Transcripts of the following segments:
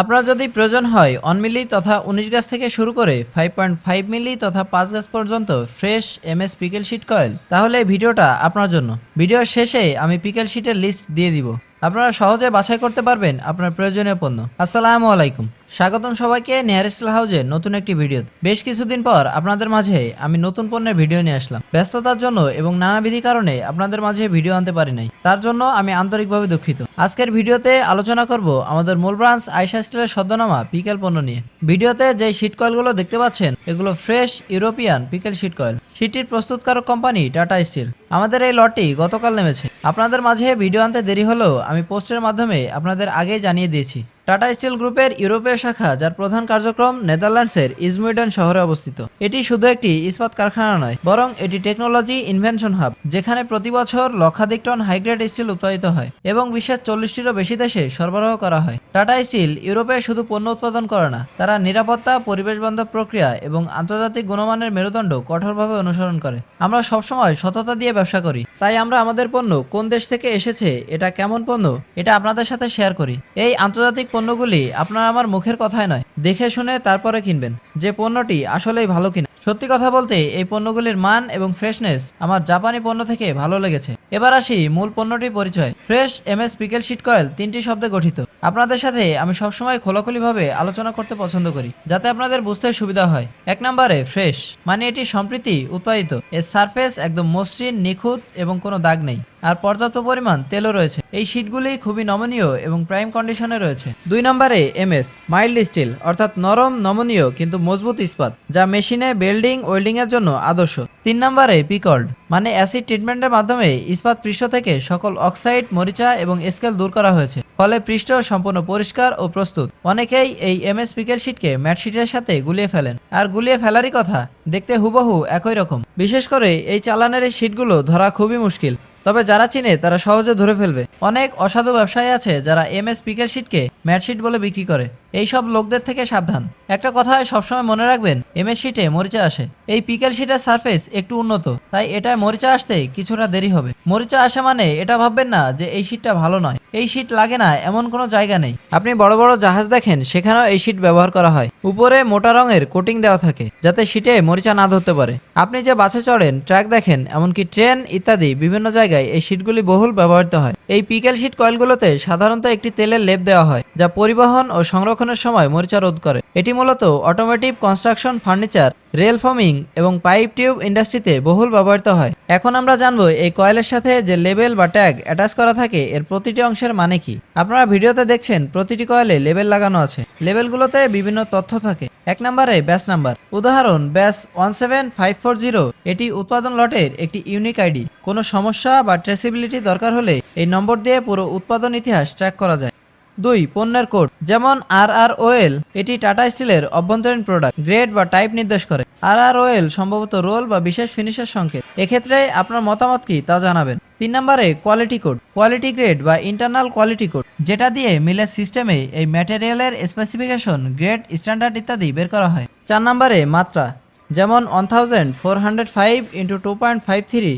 আপনার যদি প্রয়োজন হয় অন মিলি তথা উনিশ গাছ থেকে শুরু করে ফাইভ পয়েন্ট ফাইভ মিলি তথা পাঁচ গাছ পর্যন্ত fresh M S pickle sheet coil তাহলে ভিডিওটা আপনার জন্য। ভিডিওর শেষে আমি পিকেল শিটের লিস্ট দিয়ে দিব। আপনারা সহজে বাছাই করতে পারবেন আপনার প্রয়োজনীয় পণ্য। আসসালামু আলাইকুম। স্বাগতম সবাইকে নেহারিস্টাল হাউজের নতুন একটি ভিডিও বেশ কিছুদিন পর আপনাদের মাঝে আমি নতুন পণ্যের ভিডিও নিয়ে আসলাম। ব্যস্ততার জন্য এবং নানাবিধি কারণে আপনাদের মাঝে ভিডিও আনতে পারি নাই। তার জন্য আমি আন্তরিকভাবে দুঃখিত। আজকের ভিডিওতে আলোচনা করব আমাদের মূল ব্রাঞ্চ আইসা স্টিলের সদ্যনামা পিকেল পণ্য নিয়ে। ভিডিওতে যে শীট কয়েলগুলো দেখতে পাচ্ছেন, এগুলো fresh European pickle sheet coil শীটটির প্রস্তুতকারক কোম্পানি টাটা স্টিল। আমাদের এই লটটি গতকাল নেমেছে। আপনাদের মাঝে ভিডিও আনতে দেরি হলেও আমি পোস্টের মাধ্যমে আপনাদের আগেই জানিয়ে দিয়েছি। টাটা স্টিল গ্রুপের ইউরোপীয় শাখা, যার প্রধান কার্যক্রম নেদারল্যান্ডসের ইজমুইডেন শহরে অবস্থিত। এটি শুধু একটি ইস্পাত কারখানা নয়, বরং এটি টেকনোলজি ইনভেনশন হাব, যেখানে প্রতি বছর লক্ষাধিক টন হাইগ্রেড স্টিল উৎপাদিত হয় এবং বিশ্বের চল্লিশটিরও বেশি দেশে সরবরাহ করা হয়। টাটা স্টিল ইউরোপে শুধু পণ্য উৎপাদন করে না, তারা নিরাপত্তা, পরিবেশ বান্ধব প্রক্রিয়া এবং আন্তর্জাতিক গুণমানের মেরুদণ্ড কঠোরভাবে অনুসরণ করে। আমরা সবসময় সততা দিয়ে ব্যবসা করি, তাই আমরা আমাদের পণ্য কোন দেশ থেকে এসেছে, এটা কেমন পণ্য, এটা আপনাদের সাথে শেয়ার করি। এই আন্তর্জাতিক পণ্যগুলি আপনার আমার মুখের কথায় নয়। দেখে শুনে তারপরে কিনবেন। যে পণ্যটি আসলেই ভালো কিনা। সত্যি কথা বলতে, এই পণ্যগুলির মান এবং ফ্রেশনেস আমার জাপানি পণ্য থেকে ভালো লেগেছে। এবার আসি মূল পণ্যটির পরিচয়। Fresh M S pickle sheet coil তিনটি শব্দে গঠিত। আপনাদের সাথে আমি সবসময় খোলাখুলিভাবে আলোচনা করতে পছন্দ করি, যাতে আপনাদের বুঝতে সুবিধা হয়। এক নম্বরে ফ্রেশ মানে এটি সম্প্রীতি উৎপাদিত। এর সারফেস একদম মসৃণ, নিখুঁত এবং কোনো দাগ নেই। আর পর্যাপ্ত পরিমাণ তেলও রয়েছে। এই শীটগুলি খুবই নমনীয় এবং প্রাইম কন্ডিশনে রয়েছে। দুই নম্বরে এমএস, মাইল্ড স্টিল, অর্থাৎ নরম, নমনীয় কিন্তু মজবুত ইস্পাত, যা মেশিনে, বেল্ডিং ওয়েল্ডিং এর জন্য আদর্শ। তিন নম্বরে পিকল্ড মানে অ্যাসিড ট্রিটমেন্টের মাধ্যমে ইস্পাত পৃষ্ঠ থেকে সকল অক্সাইড, মরিচা এবং স্কেল দূর করা হয়েছে। ফলে পৃষ্ঠ সম্পূর্ণ পরিষ্কার ও প্রস্তুত। অনেকেই এই এমএস পিকেল শিটকে ম্যাট শিটের সাথে গুলিয়ে ফেলেন। আর গুলিয়ে ফেলারই কথা দেখতে হুবহু একই রকম। বিশেষ করে এই চালানের এই শিটগুলো ধরা খুবই মুশকিল। তবে যারা চিনে তারা সহজে ধরে ফেলবে। অনেক অসাধু ব্যবসায়ী আছে যারা এম এস পিকেল শিটকে ম্যাটশিট বলে বিক্রি করে। এই সব লোকদের থেকে সাবধান। একটা কথা সবসময় মনে রাখবেন এম এস শিটে মরিচা আসে। এই পিকেল শিটের সারফেস একটু উন্নত, তাই এটায় মরিচা আসতে কিছুটা দেরি হবে। মরিচা আসে মানে এটা ভাববেন না যে এই শিটটা ভালো নয়। এই শিট লাগে না, এমন কোনো জায়গা নেই। আপনি বড় বড় জাহাজ দেখেন, সেখানেও এই শিট ব্যবহার করা হয়। উপরে মোটা রঙের কোটিং দেওয়া থাকে, যাতে শিটে মরিচা না ধরতে পারে। আপনি যে বাসে চড়েন, ট্রাক দেখেন, এমনকি ট্রেন ইত্যাদি বিভিন্ন জায়গায় এই শিটগুলি বহুল ব্যবহৃত হয়। এই পিকেল শিট কয়েলগুলোতে সাধারণত একটি তেলের লেপ দেওয়া হয়, যা পরিবহন ও সংরক্ষণের সময় মরিচা রোধ করে। এটি মূলত automotive construction furniture rail forming এবং পাইপ টিউব ইন্ডাস্ট্রিতে বহুল ব্যবহৃত হয়। এখন আমরা জানব এই কয়েলের সাথে যে লেবেল বা ট্যাগ অ্যাটাচ করা থাকে, এর প্রতিটি অংশের মানে কি। আপনারা ভিডিওতে দেখছেন প্রতিটি কয়েলে লেবেল লাগানো আছে। লেবেলগুলোতে বিভিন্ন তথ্য থাকে। এক নম্বরে ব্যাস নাম্বার উদাহরণ batch one seven five four zero এটি উৎপাদন লটের একটি ইউনিক আইডি কোনো সমস্যা বা ট্রেসিবিলিটি দরকার হলে এই নম্বর দিয়ে পুরো উৎপাদন ইতিহাস ট্র্যাক করা যায়। দুই, পণ্যের কোড, যেমন আর আর ওয়েল এটি টাটা স্টিলের অভ্যন্তরীণ প্রোডাক্ট গ্রেড বা টাইপ নির্দেশ করে। আর আর ওয়েল সম্ভবত রোল বা বিশেষ ফিনিশের সংকেত। এক্ষেত্রে আপনার মতামত কি তা জানাবেন। তিন নম্বরে কোয়ালিটি কোড কোয়ালিটি গ্রেড বা ইন্টারনাল কোয়ালিটি কোড যেটা দিয়ে মিলের সিস্টেমে এই ম্যাটেরিয়ালের স্পেসিফিকেশন গ্রেড স্ট্যান্ডার্ড ইত্যাদি বের করা হয়। চার নম্বরে, মাত্রা, যেমন one thousand four hundred five into two point five three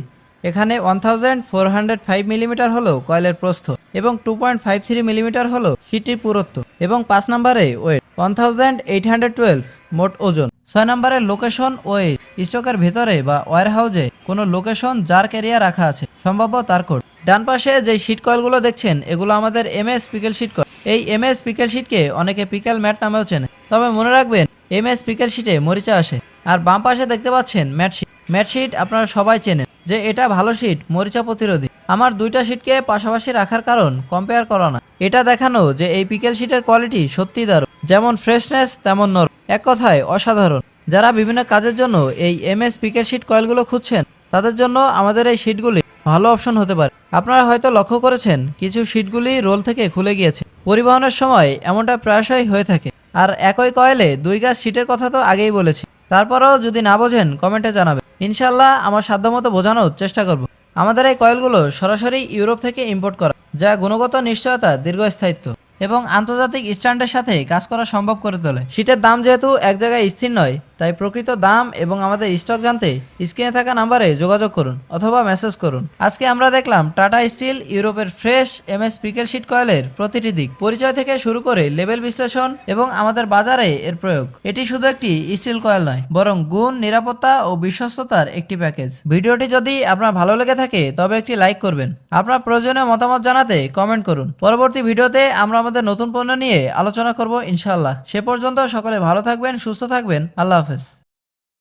এখানে one thousand four hundred five millimetre হলো কয়েলের প্রস্থ এবং two point five three millimetre হলো সিটির পুরত্ব এবং পাঁচ নম্বরে weight one thousand eight hundred twelve মোট ওজন। ছয় নম্বরের লোকেশন ওয়ে স্টকের ভেতরে বা ওয়ার হাউজে কোনো লোকেশন যার ক্যারিয়া রাখা আছে, সম্ভাব্য তার কোড। ডান পাশে যে শিট কয়েলগুলো দেখছেন, এগুলো আমাদের M S pickle sheet coil এই এম এস পিকেল শিটকে অনেকে পিকেল ম্যাট নামেও চেনে। তবে মনে রাখবেন এম এস পিকেল শিটে মরিচা আসে। আর বাম পাশে দেখতে পাচ্ছেন ম্যাট শিট ম্যাট শিট আপনারা সবাই চেনেন। যে এটা ভালো শিট মরিচা প্রতিরোধী। আমার দুইটা শিটকে পাশাপাশি রাখার কারণ কম্পেয়ার করা না। এটা দেখানো যে এই পিকেল শিটের কোয়ালিটি সত্যি দারুণ। যেমন ফ্রেশনেস তেমন নরম। এক কথায় অসাধারণ। যারা বিভিন্ন কাজের জন্য এই এম এস পিকেল শিট কয়েলগুলো খুঁজছেন, তাদের জন্য আমাদের এই শিটগুলি ভালো অপশন হতে পারে। আপনারা হয়তো লক্ষ্য করেছেন, কিছু শিটগুলি রোল থেকে খুলে গিয়েছে। পরিবহনের সময় এমনটা প্রায়শই হয়ে থাকে। আর একই কয়েলে দুই গাছ শিটের কথা তো আগেই বলেছি। তারপরেও যদি না বোঝেন কমেন্টে জানাবেন। ইনশাল্লাহ আমার সাধ্যমতো বোঝানোর চেষ্টা করব। আমাদের এই কয়েলগুলো সরাসরি ইউরোপ থেকে ইম্পোর্ট করা, যা গুণগত নিশ্চয়তা, দীর্ঘস্থায়িত্ব। এবং আন্তর্জাতিক স্ট্যান্ডের সাথে কাজ করা সম্ভব করে তোলে। শীটের দাম যেহেতু এক জায়গায় স্থির নয়, তাই প্রকৃত দাম এবং আমাদের স্টক জানতে স্ক্রিনে থাকা নাম্বারে যোগাযোগ করুন অথবা মেসেজ করুন। আজকে আমরা দেখলাম টাটা স্টিল ইউরোপের ফ্রেশ এমএস পিকেল শিট কয়েলের প্রতিটি দিক। পরিচয় থেকে শুরু করে লেভেল বিশ্লেষণ এবং আমাদের বাজারে এর প্রয়োগ। এটি শুধু একটি স্টিল কয়েল নয়, বরং গুণ, নিরাপত্তা ও বিশ্বস্ততার একটি প্যাকেজ। ভিডিওটি যদি আপনার ভালো লেগে থাকে, তবে একটি লাইক করবেন। আপনার প্রয়োজনীয় মতামত জানাতে কমেন্ট করুন। পরবর্তী ভিডিওতে আমরা আমাদের নতুন পণ্য নিয়ে আলোচনা করব ইনশাল্লাহ সে পর্যন্ত সকলে ভালো থাকবেন, সুস্থ থাকবেন। আল্লাহ হাফেজ।